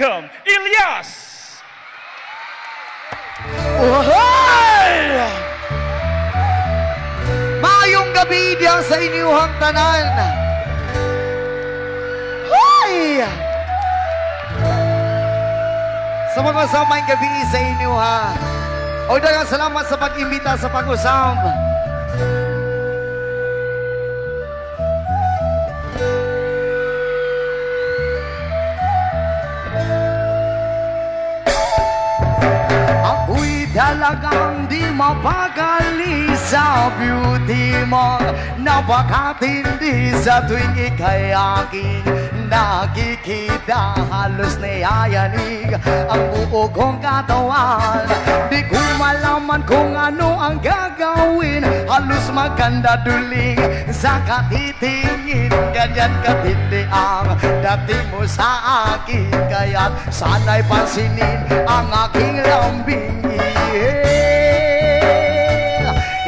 welcome Ilyas! Uhay! Mayong gabi diyan sa inyong tanan. Hoy! Sa mga samay gabi sa inyo ha. O dagang salamat sa pag-imbita sa pag-usam. Talagang di mapakali sa beauty mo. Napakatindi sa tuwing ika'y aking nakikita. Halos nayayanig ang buo kong katawan. Di ko malaman kung ano ang gagawin. Halos maganda duling sa katitingin. Ganyan katindi ang dating mo sa akin. Kaya't sana'y pansinin ang aking lambing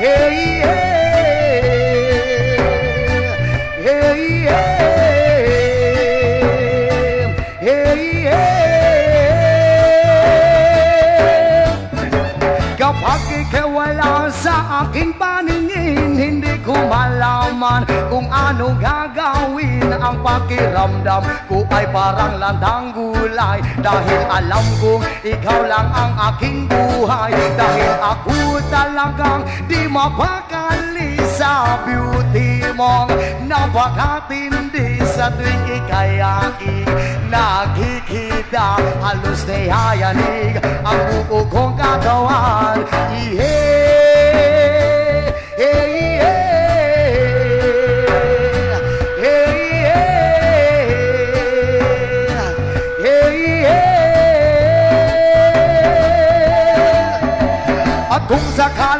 Yeah, yeah, yeah, yeah, yeah, yeah. Kapag ikaw wala sa aking paningin Hindi ko malaman kung ano gagawin Ang pakiramdam ko ay parang landang gulay. Dahil alam kong ikaw lang ang aking buhay. Dahil ako talagang di mapakali sa beauty mong Napakatindi. Sa tuwing ika'y aking nakikita Halos nayayanig ang buo kong katawan. Yeah,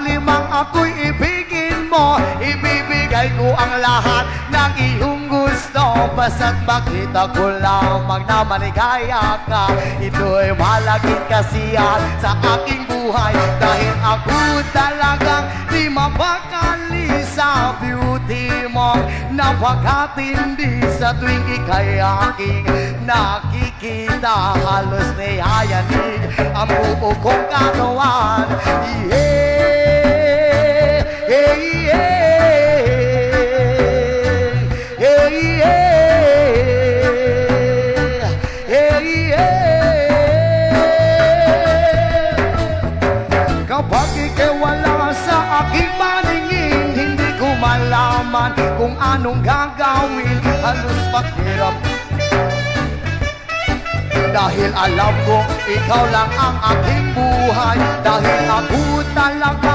kung sakali mang ako'y ibigin mo. Ibibigay ko ang lahat ng iyong gusto. Basta't makita ko lamang na maligaya ka. Ito'y malaging kasiyahan sa aking buhay. Dahil ako talagang di mapakali sa beauty mo. Napakatindi sa tuwing ika'y aking nakikita. Halos nayayanig ang buo kong katawan. Yeah, wala sa aking paningin Hindi ko malaman kung anong gagawin. Halos pakirap dahil alam ko ikaw lang ang aking buhay. Dahil ako talagang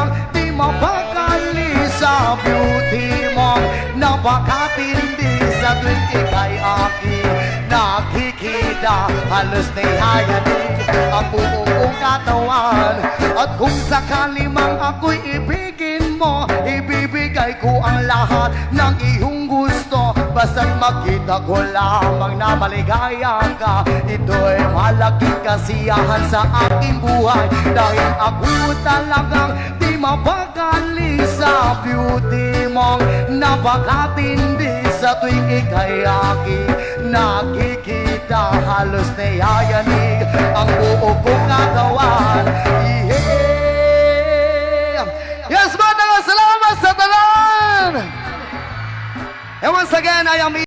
nakikita Halos nahihayanin ang buong kong katawan. At kung sakali mang ako'y ibigin mo Ibibigay ko ang lahat ng iyong gusto. Basta't makita ko lamang na maligaya ka. Ito'y malaking kasiyahan sa aking buhay. Dahil ako talagang di mapakali sa beauty mong Napakatindi. Sa tuwing ika'y aking nakikita Halos nayayanig ang buo kong katawan Yeah! Yes, mga salamat sa tanan! And once again, I am